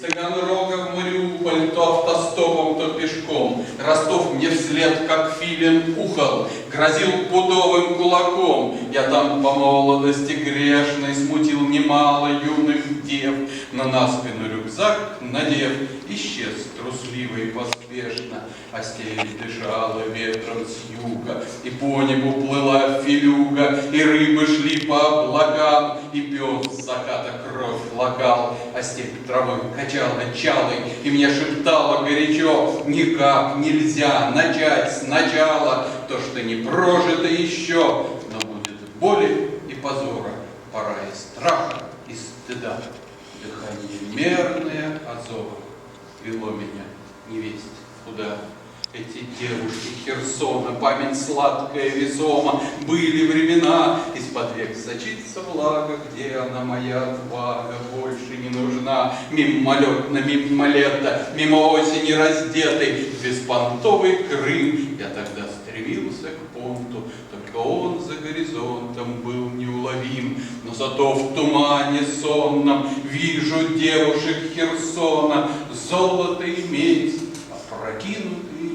Таганрога в Мариуполь, то автостопом, то пешком. Ростов мне вслед, как филин, ухал, грозил пудовым кулаком. Я там по молодости грешной смутил немало юных дев, на спину рюкзак, надев, исчез трусливо и поспешно. А стель дышала ветром с юга, и по небу плыла филюга, и рыбы шли по облакам, и пес заката кровь лакал, а степь травой качала чалой, и мне шептала горячо, никак нельзя начать сначала то, что не прожито еще, но будет боли и позора, пора и страха, и стыда. Дыхание мерное Азова вело меня невесть куда. Эти девушки Херсона, память сладкая весома, были времена, из-под век сочится влага, где она моя отвага больше не нужна. Мимолетно, мимо лета, мимо осени раздетый, беспонтовый Крым. Я тогда стремился к понту, только он за горизонтом был неуловим, но зато в тумане сонном вижу девушек Херсона, золото и медь, опрокинутые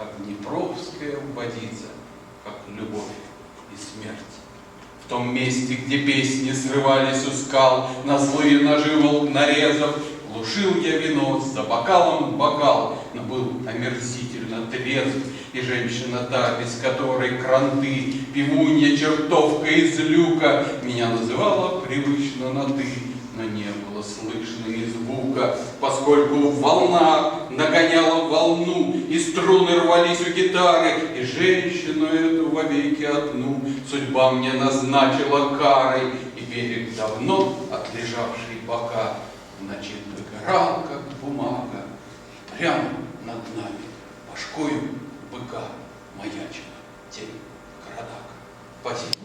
как Днепровская водица, как любовь и смерть. В том месте, где песни срывались у скал, на злые ножи волк нарезав, глушил я вино за бокалом бокал, но был омерзительно трезв, и женщина та, без которой кранты, пивунья чертовка из люка, меня называла привычно на ты, но не было слышно ни звука, поскольку волна нагоняла волну, и струны рвались у гитары, и женщину эту вовеки одну судьба мне назначила карой, и берег давно отлежавший бока в ночи догорал, как бумага, прямо над нами башкою быка маячила тень Карадака. Спасибо.